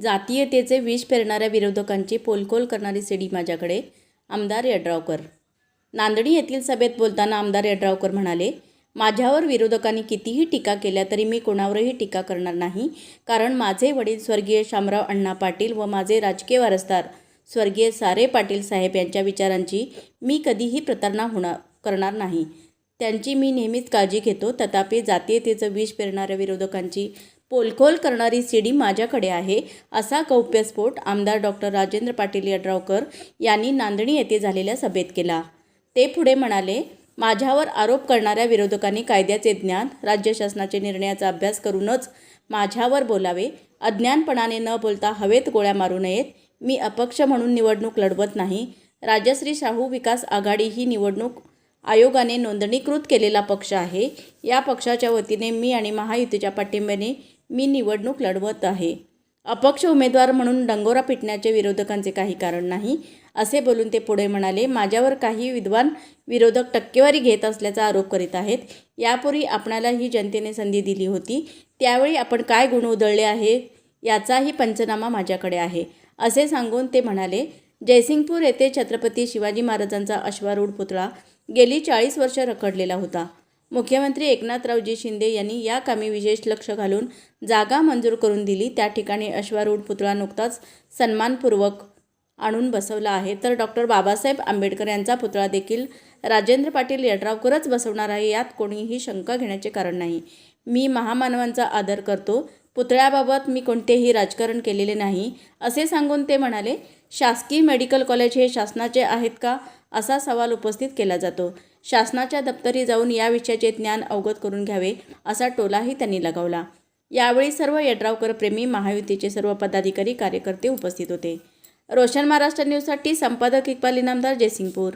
जातीयतेचे विष पेरणाऱ्या विरोधकांची पोलकोल करणारी सीडी माझ्याकडे आमदार यड्रावकर. नांदणी येथील सभेत बोलताना आमदार यड्रावकर म्हणाले माझ्यावर विरोधकांनी कितीही टीका केल्या तरी मी कोणावरही टीका करणार नाही. कारण माझे वडील स्वर्गीय शामराव अण्णा पाटील व माझे राजकीय वारसदार स्वर्गीय सारे पाटील साहेब यांच्या विचारांची मी कधीही प्रतारणा होणार करणार नाही. त्यांची मी नेहमीच काळजी घेतो. तथापि जातीयतेचं विष पेरणाऱ्या विरोधकांची पोलखोल करणारी सीडी माझ्याकडे आहे असा गौप्यस्फोट आमदार डॉक्टर राजेंद्र पाटील यड्रावकर यांनी नांदणी येथे झालेल्या सभेत केला. ते पुढे म्हणाले माझ्यावर आरोप करणाऱ्या विरोधकांनी कायद्याचे ज्ञान राज्य शासनाचे निर्णयाचा अभ्यास करूनच माझ्यावर बोलावे. अज्ञानपणाने न बोलता हवेत गोळ्या मारू नयेत. मी अपक्ष म्हणून निवडणूक लढवत नाही. राजश्री शाहू विकास आघाडी ही निवडणूक आयोगाने नोंदणीकृत केलेला पक्ष आहे. या पक्षाच्या वतीने मी आणि महायुतीच्या पाठिंब्याने मी निवडणूक लढवत आहे. अपक्ष उमेदवार म्हणून डंगोरा पिटण्याचे विरोधकांचे काही कारण नाही असे बोलून ते पुढे म्हणाले माझ्यावर काही विद्वान विरोधक टक्केवारी घेत असल्याचा आरोप करीत आहेत. यापूर्वी आपणाला ही जनतेने संधी दिली होती. त्यावेळी आपण काय गुण उधळले आहे? याचाही पंचनामा माझ्याकडे आहे. असे सांगून ते म्हणाले जयसिंगपूर येथे छत्रपती शिवाजी महाराजांचा अश्वारूढ पुतळा गेली चाळीस वर्ष रखडलेला होता. मुख्यमंत्री एकनाथरावजी शिंदे यांनी या कामी विशेष लक्ष घालून जागा मंजूर करून दिली. त्या ठिकाणी अश्वारूढ पुतळा नुकताच सन्मानपूर्वक आणून बसवला आहे. तर डॉक्टर बाबासाहेब आंबेडकर यांचा पुतळा देखील राजेंद्र पाटील यड्रावकरच बसवणार आहे यात कोणीही शंका घेण्याचे कारण नाही. मी महामानवांचा आदर करतो. पुतळ्याबाबत मी कोणतेही राजकारण केलेले नाही असे सांगून ते म्हणाले शासकीय मेडिकल कॉलेज हे शासनाचे आहेत का? असा सवाल उपस्थित केला जातो. शासनाच्या दप्तरी जाऊन या विषयाचे ज्ञान अवगत करून घ्यावे असा टोलाही त्यांनी लगावला. यावेळी सर्व यड्रावकर प्रेमी महायुतीचे सर्व पदाधिकारी कार्यकर्ते उपस्थित होते. रोशन महाराष्ट्र न्यूजसाठी संपादक इक्बाल इनामदार जयसिंगपूर.